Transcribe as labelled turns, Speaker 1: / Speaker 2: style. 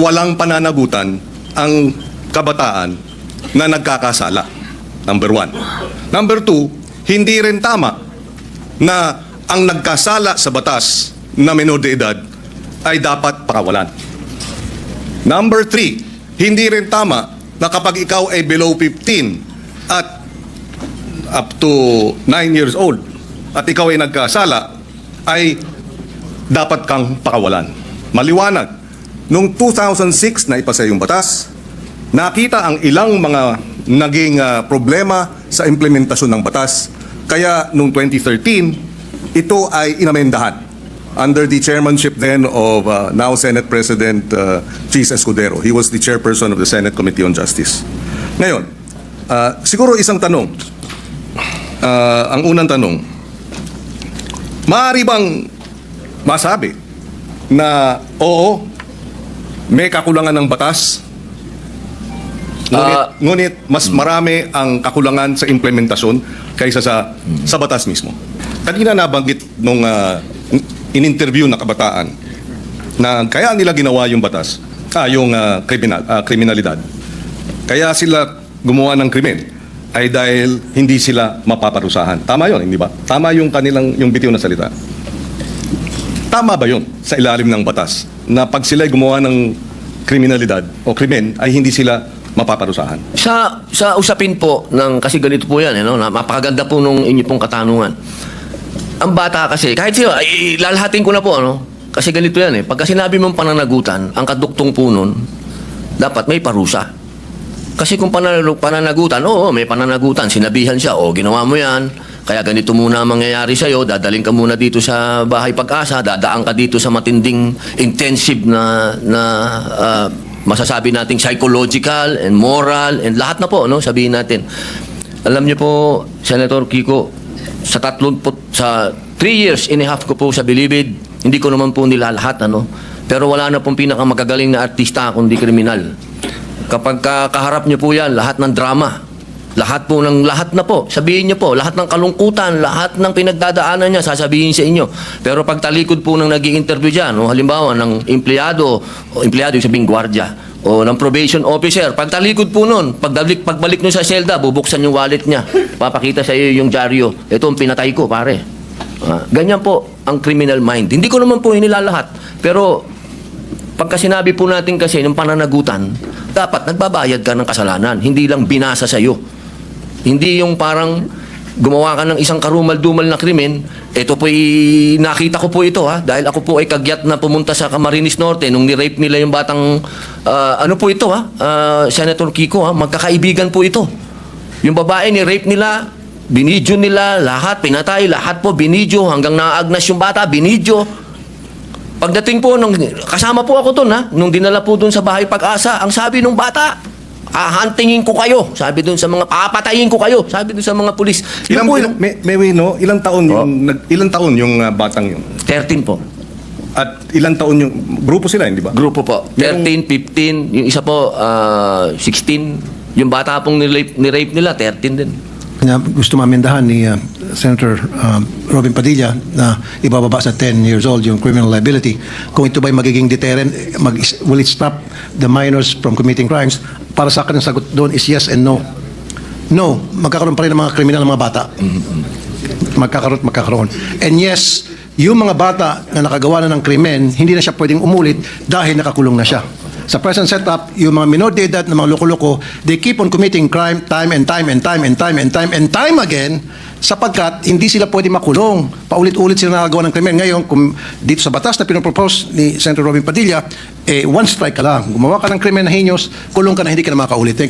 Speaker 1: walang pananagutan ang kabataan na nagkakasala. Number one. Number two, hindi rin tama na ang nagkasala sa batas na menor de edad ay dapat pakawalan. Number three, hindi rin tama na kapag ikaw ay below 15 at up to 9 years old at ikaw ay nagkasala, ay dapat kang pakawalan. Maliwanag, noong 2006 na ipasa yung batas, nakita ang ilang mga naging ah, problema sa implementasyon ng batas. Kaya noong 2013, ito ay inamendahan under the chairmanship then of uh, now Senate President uh, Chis Escudero. He was the chairperson of the Senate Committee on Justice. Ngayon, ah, siguro isang tanong. Ah, ang unang tanong, maaari bang masabi na oo, may kakulangan ng batas, ngunit,
Speaker 2: Ah.
Speaker 1: ngunit mas marami ang kakulangan sa implementasyon kaysa sa, sa batas mismo. Kanina nabanggit nung ah, in-interview na kabataan na kaya nila ginawa yung batas, ah, yung ah, kriminal, ah, kriminalidad. Kaya sila gumawa ng krimen ay dahil hindi sila mapaparusahan. Tama yun, hindi ba? Tama yung kanilang, yung bitiw na salita. Tama ba yun sa ilalim ng batas na pag sila gumawa ng kriminalidad o krimen ay hindi sila mapaparusahan?
Speaker 2: Sa sa usapin po ng kasi ganito po 'yan, eh, no? Napakaganda po nung inyo pong katanungan. Ang bata kasi, kahit sino, ay, lalahatin ko na po, ano? Kasi ganito yan eh. Pagka sinabi mong pananagutan, ang kaduktong po nun, dapat may parusa. Kasi kung pananag- pananagutan, oo, may pananagutan. Sinabihan siya, oh, ginawa mo yan. Kaya ganito muna ang mangyayari sa'yo. Dadaling ka muna dito sa bahay pag-asa. Dadaan ka dito sa matinding intensive na, na ah, masasabi nating psychological and moral and lahat na po, no? Sabihin natin. Alam niyo po, Senator Kiko, sa tatlong po, sa three years and a half ko po sa Bilibid, hindi ko naman po nila lahat, ano? Pero wala na pong pinakamagagaling na artista kundi kriminal. Kapag ka- kaharap niyo po yan, lahat ng drama, lahat po ng lahat na po, sabihin niyo po, lahat ng kalungkutan, lahat ng pinagdadaanan niya, sasabihin sa inyo. Pero pag talikod po ng nag interview dyan, no, halimbawa ng empleyado, o empleyado yung sabing gwardiya, o ng probation officer, pag talikod po nun, pagbalik, pagbalik nyo sa selda, bubuksan yung wallet niya, papakita sa iyo yung dyaryo, ito ang pinatay ko, pare. Ah, ganyan po ang criminal mind. Hindi ko naman po hinilalahat, pero Pagka sinabi po natin kasi ng pananagutan, dapat nagbabayad ka ng kasalanan, hindi lang binasa sa iyo. Hindi yung parang gumawa ka ng isang karumal-dumal na krimen, ito po nakita ko po ito ha, dahil ako po ay kagyat na pumunta sa Camarines Norte nung ni-rape nila yung batang, ah, ano po ito ha, Ah, Senator Kiko ha, magkakaibigan po ito. Yung babae ni-rape nila, binidyo nila, lahat, pinatay, lahat po binidyo, hanggang naagnas yung bata, binidyo. Pagdating po, nung, kasama po ako doon ha, nung dinala po doon sa bahay pag-asa, ang sabi nung bata, ahantingin ko kayo. Sabi doon sa mga, papatayin ko kayo. Sabi doon sa mga pulis.
Speaker 1: Ilang,
Speaker 2: po,
Speaker 1: ilang, may, may way, no? Ilang taon yung, nag, ilang taon yung ah, batang yun?
Speaker 2: 13 po.
Speaker 1: At ilang taon yung, grupo sila, hindi ba?
Speaker 2: Grupo po. 13, 15, yung isa po, ah, 16. Yung bata pong nirape, nirape nila, 13 din.
Speaker 3: na gusto mamendahan ni uh, Senator um, Robin Padilla na ibababa sa 10 years old yung criminal liability. Kung ito ba'y magiging deterrent, mag, will it stop the minors from committing crimes? Para sa akin ang sagot doon is yes and no. No, magkakaroon pa rin ng mga kriminal ng mga bata. Magkakaroon, magkakaroon. And yes, yung mga bata na nakagawa na ng krimen, hindi na siya pwedeng umulit dahil nakakulong na siya. Sa present setup, yung mga minor de edad na mga loko-loko, they keep on committing crime time and time and time and time and time and time again sapagkat hindi sila pwede makulong. Paulit-ulit sila nakagawa ng krimen. Ngayon, kung dito sa batas na pinopropose ni Senator Robin Padilla, eh, one strike ka lang. Gumawa ka ng krimen na heinous, kulong ka na hindi ka na makaulit. Thank